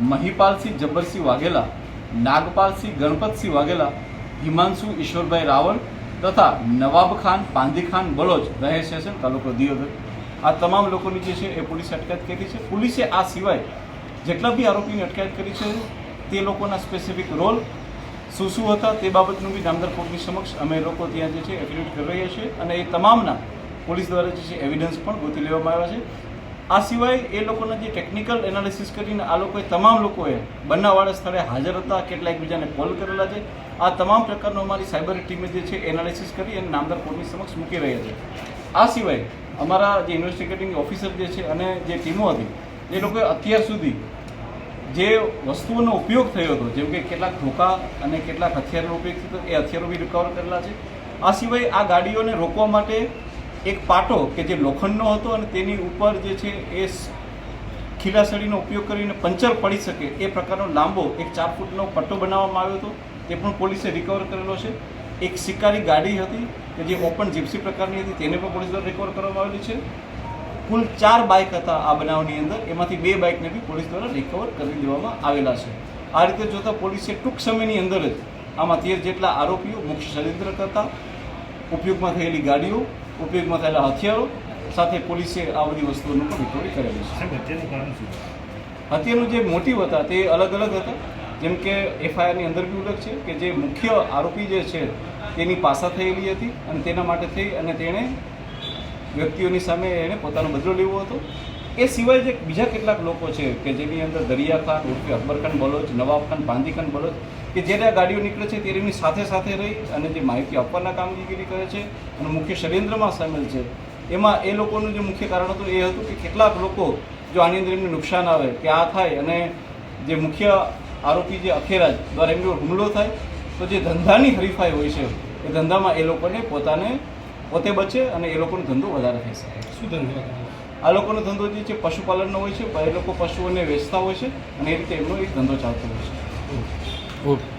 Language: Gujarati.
મહિપાલસિંહ જબ્બરસિંહ વાઘેલા, નાગપાલસિંહ ગણપતસિંહ વાઘેલા, હિમાંશુ ઈશ્વરભાઈ રાવળ તથા નવાબ ખાન પાંદી ખાન બલોચ રહે સ્ટેશન તાલુકો દિયોદર. આ તમામ લોકોની જે છે એ પોલીસે અટકાયત કરી છે. પોલીસે આ સિવાય જેટલા બી આરોપીની અટકાયત કરી છે, તે લોકોના સ્પેસિફિક રોલ શું શું હતા તે બાબતનું બી નામદાર કોર્ટની સમક્ષ અમે લોકો ત્યાં જે છે એફિડેવિટ કરી રહ્યા છીએ અને એ તમામના પોલીસ દ્વારા જે છે એવિડન્સ પણ ગોતી લેવામાં આવ્યા છે. આ સિવાય એ લોકોના જે ટેકનિકલ એનાલિસિસ કરીને આ લોકોએ તમામ લોકોએ બનાવવાળા સ્થળે હાજર હતા કેટલા એકબીજાને કોલ કરેલા છે. આ તમામ પ્રકારનો અમારી સાયબર ટીમે જે છે એનાલિસિસ કરી અને નામદાર કોર્ટની સમક્ષ મૂકી રહ્યા છે. આ સિવાય અમારા જે ઇન્વેસ્ટિગેટિંગ ઓફિસર જે છે અને જે ટીમો હતી, એ લોકોએ અત્યાર સુધી જે વસ્તુઓનો ઉપયોગ થયો હતો, જેમ કે કેટલાક ધોકા અને કેટલાક હથિયારનો ઉપયોગ થયો એ હથિયારો બી રિકવર કરેલા છે. આ સિવાય આ ગાડીઓને રોકવા માટે એક પાટો કે જે લોખંડનો હતો અને તેની ઉપર જે છે એ ખીલાસળીનો ઉપયોગ કરીને પંચર પડી શકે એ પ્રકારનો લાંબો એક ચાર ફૂટનો પટ્ટો બનાવવામાં આવ્યો હતો. તે પણ પોલીસે રિકવર કરેલો છે. એક શિકારી ગાડી હતી કે જે ઓપન જીપ્સી પ્રકારની હતી તેને પણ પોલીસ દ્વારા રિકવર કરવામાં આવેલી છે. કુલ ચાર બાઇક હતા આ બનાવની અંદર. એમાંથી બે બાઇકને બી પોલીસ દ્વારા રિકવર કરી દેવામાં આવેલા છે. આ રીતે જોતાં પોલીસે ટૂંક સમયની અંદર જ આમાં તેર જેટલા આરોપીઓ મુખ્ય ષડયંત્ર કરતા ઉપયોગમાં થયેલી ગાડીઓ ઉપયોગમાં થયેલા હથિયારો સાથે પોલીસે આ બધી વસ્તુઓનું પણ રિકવરી કરેલી છે. હત્યાનું જે મોટિવ હતા તે અલગ અલગ હતા. જેમ કે એફઆઈઆરની અંદર બી ઉલ્લેખ છે કે જે મુખ્ય આરોપી જે છે તેની પાસા થયેલી હતી અને તેના માટે થઈ અને તેણે વ્યક્તિઓની સામે એણે પોતાનો બદલો લેવો હતો. એ સિવાય જે બીજા કેટલાક લોકો છે કે જેની અંદર દરિયાખાન ઉર્ફે અકબરખાન બલોચ નવાબ ખાન પાંદી બલોચ, કે જ્યારે આ ગાડીઓ નીકળે છે ત્યારે એમની સાથે સાથે રહી અને જે માહિતી આપવાના કામગીરી કરે છે અને મુખ્ય ષડયંત્રમાં સામેલ છે. એમાં એ લોકોનું જે મુખ્ય કારણ હતું એ હતું કે કેટલાક લોકો જો આની અંદર એમને નુકસાન આવે કે આ થાય અને જે મુખ્ય આરોપી જે અખેરાજ દ્વારા એમનો હુમલો થાય, તો જે ધંધાની હરીફાઈ હોય છે, એ ધંધામાં એ લોકોને પોતાને પોતે બચે અને એ લોકોનો ધંધો વધારે થઈ શકે. શું ધંધો આ લોકોનો ધંધો જે છે પશુપાલનનો હોય છે એ લોકો પશુઓને વેચતા હોય છે અને એ રીતે એમનો એક ધંધો ચાલતો હોય છે. ઓકે.